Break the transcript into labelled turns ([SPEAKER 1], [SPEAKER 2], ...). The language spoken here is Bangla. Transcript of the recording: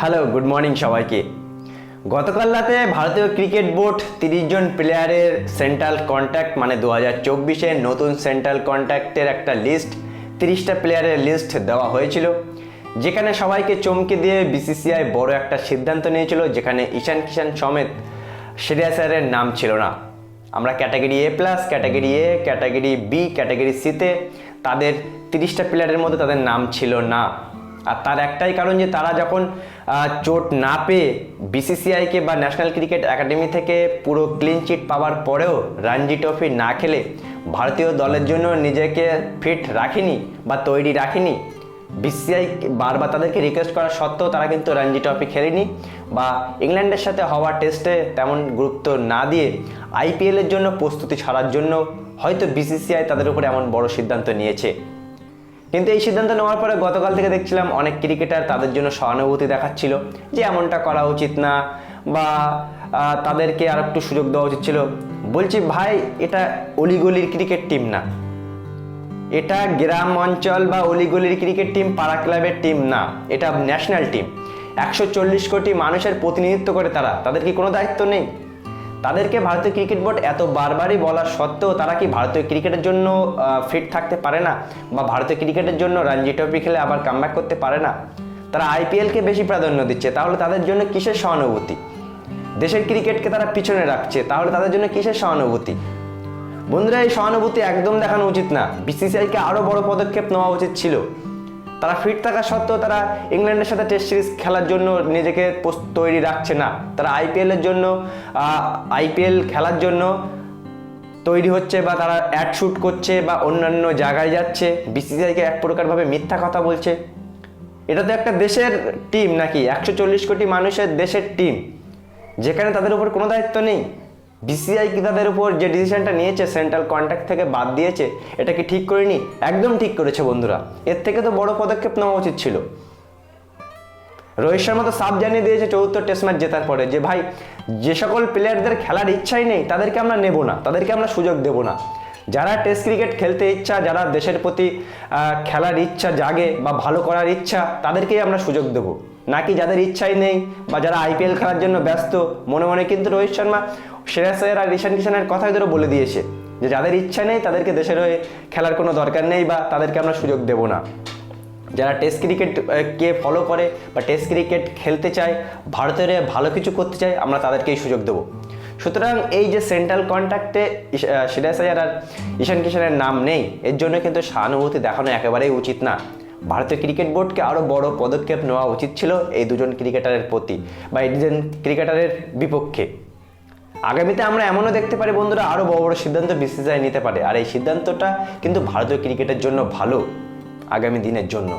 [SPEAKER 1] হ্যালো গুড মর্নিং সবাইকে। গতকাল রাতে ভারতীয় ক্রিকেট বোর্ড তিরিশ জন প্লেয়ারের সেন্ট্রাল কন্ট্যাক্ট মানে দু হাজার চব্বিশে নতুন সেন্ট্রাল কন্ট্যাক্টের একটা লিস্ট তিরিশটা প্লেয়ারের লিস্ট দেওয়া হয়েছিল, যেখানে সবাইকে চমকে দিয়ে বিসিসিআই বড় একটা সিদ্ধান্ত নিয়েছিল, যেখানে ঈশান কিষান সমেত শ্রেয়া স্যারের নাম ছিল না। আমরা category A plus category A category B category সিতে তাদের তিরিশটা প্লেয়ারের মধ্যে তাদের নাম ছিল না। আর তার একটাই কারণ যে তারা যখন চোট না পেয়ে বিসিসিআইকে বা ন্যাশনাল ক্রিকেট একাডেমি থেকে পুরো ক্লিন চিট পাওয়ার পরেও রঞ্জি ট্রফি না খেলে ভারতীয় দলের জন্য নিজেকে ফিট রাখেনি বা তৈরি রাখেনি বিসিআই বারবার তাদেরকে রিকোয়েস্ট করা সত্ত্বেও তারা কিন্তু রঞ্জি ট্রফি খেলেনি বা ইংল্যান্ডের সাথে হওয়া টেস্টে তেমন গুরুত্ব না দিয়ে আইপিএলের জন্য প্রস্তুতি ছাড়ার জন্য হয়তো বিসিসিআই তাদের উপরে এমন বড় সিদ্ধান্ত নিয়েছে। কিন্তু এই সিদ্ধান্ত নেওয়ার পরে গতকাল থেকে দেখছিলাম অনেক ক্রিকেটার তাদের জন্য সহানুভূতি দেখাচ্ছিল যে এমনটা করা উচিত না বা তাদেরকে আর একটু সুযোগ দেওয়া উচিত ছিল। বলছি, ভাই, এটা অলিগলির ক্রিকেট টিম না। এটা গ্রাম অঞ্চল বা অলিগলির ক্রিকেট টিম, পাড়া ক্লাবের টিম না। এটা ন্যাশনাল টিম। একশো চল্লিশ কোটি মানুষের প্রতিনিধিত্ব করে তারা। তাদের কি কোনো দায়িত্ব নেই? তাদেরকে ভারতীয় ক্রিকেট বোর্ড এত বারবারই বলা সত্ত্বেও তারা কি ভারতীয় ক্রিকেটের জন্য ফিট থাকতে পারে না? বা ভারতীয় ক্রিকেটের জন্য রঞ্জি ট্রফি খেলে আবার কামব্যাক করতে পারে না? তারা আইপিএলকে বেশি প্রাধান্য দিচ্ছে, তাহলে তাদের জন্য কিসের সহানুভূতি? দেশের ক্রিকেটকে তারা পিছনে রাখছে, তাহলে তাদের জন্য কিসের সহানুভূতি? বন্ধুরা, এই সহানুভূতি একদম দেখানো উচিত না। বিসিসিআইকে আরও বড় পদক্ষেপ নেওয়া উচিত ছিল। তারা ফিট থাকা সত্ত্বেও তারা ইংল্যান্ডের সাথে টেস্ট সিরিজ খেলার জন্য নিজেকে তৈরি রাখছে না। তারা আইপিএলের জন্য আইপিএল খেলার জন্য তৈরি হচ্ছে বা তারা অ্যাড শুট করছে বা অন্যান্য জায়গায় যাচ্ছে। বিসিসিআইকে এক প্রকারভাবে মিথ্যা কথা বলছে। এটা তো একটা দেশের টিম নাকি? একশো চল্লিশ কোটি মানুষের দেশের টিম যেখানে তাদের উপর কোনো দায়িত্ব নেই। বিসিআই কি তাদের উপর যে ডিসিশনটা নিয়েছে সেন্ট্রাল কন্ট্যাক্ট থেকে বাদ দিয়েছে, এটা কি ঠিক করেনি? একদম ঠিক করেছে বন্ধুরা। এর থেকে তো বড় পদক্ষেপ নেওয়া উচিত ছিল। রোহিত শর্মা তো সাফ জানিয়ে দিয়েছে চতুর্থ টেস্ট ম্যাচ জেতার পরে যে, ভাই, যে সকল প্লেয়ারদের খেলার ইচ্ছাই নেই, তাদেরকে আমরা নেব না, তাদেরকে আমরা সুযোগ দেব না। যারা টেস্ট ক্রিকেট খেলতে ইচ্ছা, যারা দেশের প্রতি খেলার ইচ্ছা জাগে বা ভালো করার ইচ্ছা, তাদেরকেই আমরা সুযোগ দেব। নাকি যাদের ইচ্ছাই নেই বা যারা আইপিএল খেলার জন্য ব্যস্ত, মনে মনে কিন্তু রোহিত শর্মা শ্রেয়াস আয়ার আর ঈশান কিষানের কথাই ধরে বলে দিয়েছে, যে যাদের ইচ্ছা নেই তাদেরকে দেশের হয়ে খেলার কোনো দরকার নেই বা তাদেরকে আমরা সুযোগ দেব না। যারা টেস্ট ক্রিকেট কে ফলো করে বা টেস্ট ক্রিকেট খেলতে চায়, ভারতের ভালো কিছু করতে চায়, আমরা তাদেরকেই সুযোগ দেবো। সুতরাং এই যে সেন্ট্রাল কন্ট্যাক্টে সিরাজ আয়ার আর ঈশান কিষানের নাম নেই, এর জন্য কিন্তু সহানুভূতি দেখানো একেবারেই উচিত না। ভারতীয় ক্রিকেট বোর্ডকে আরও বড় পদক্ষেপ নেওয়া উচিত ছিল এই দুজন ক্রিকেটারের প্রতি বা এই দুজন ক্রিকেটারের বিপক্ষে। আগামীতে আমরা এমনও দেখতে পারি বন্ধুরা আরও বড় বড় সিদ্ধান্ত বিসিসিআই নিতে পারে। আর এই সিদ্ধান্তটা কিন্তু ভারতীয় ক্রিকেটের জন্য ভালো আগামী দিনের জন্য।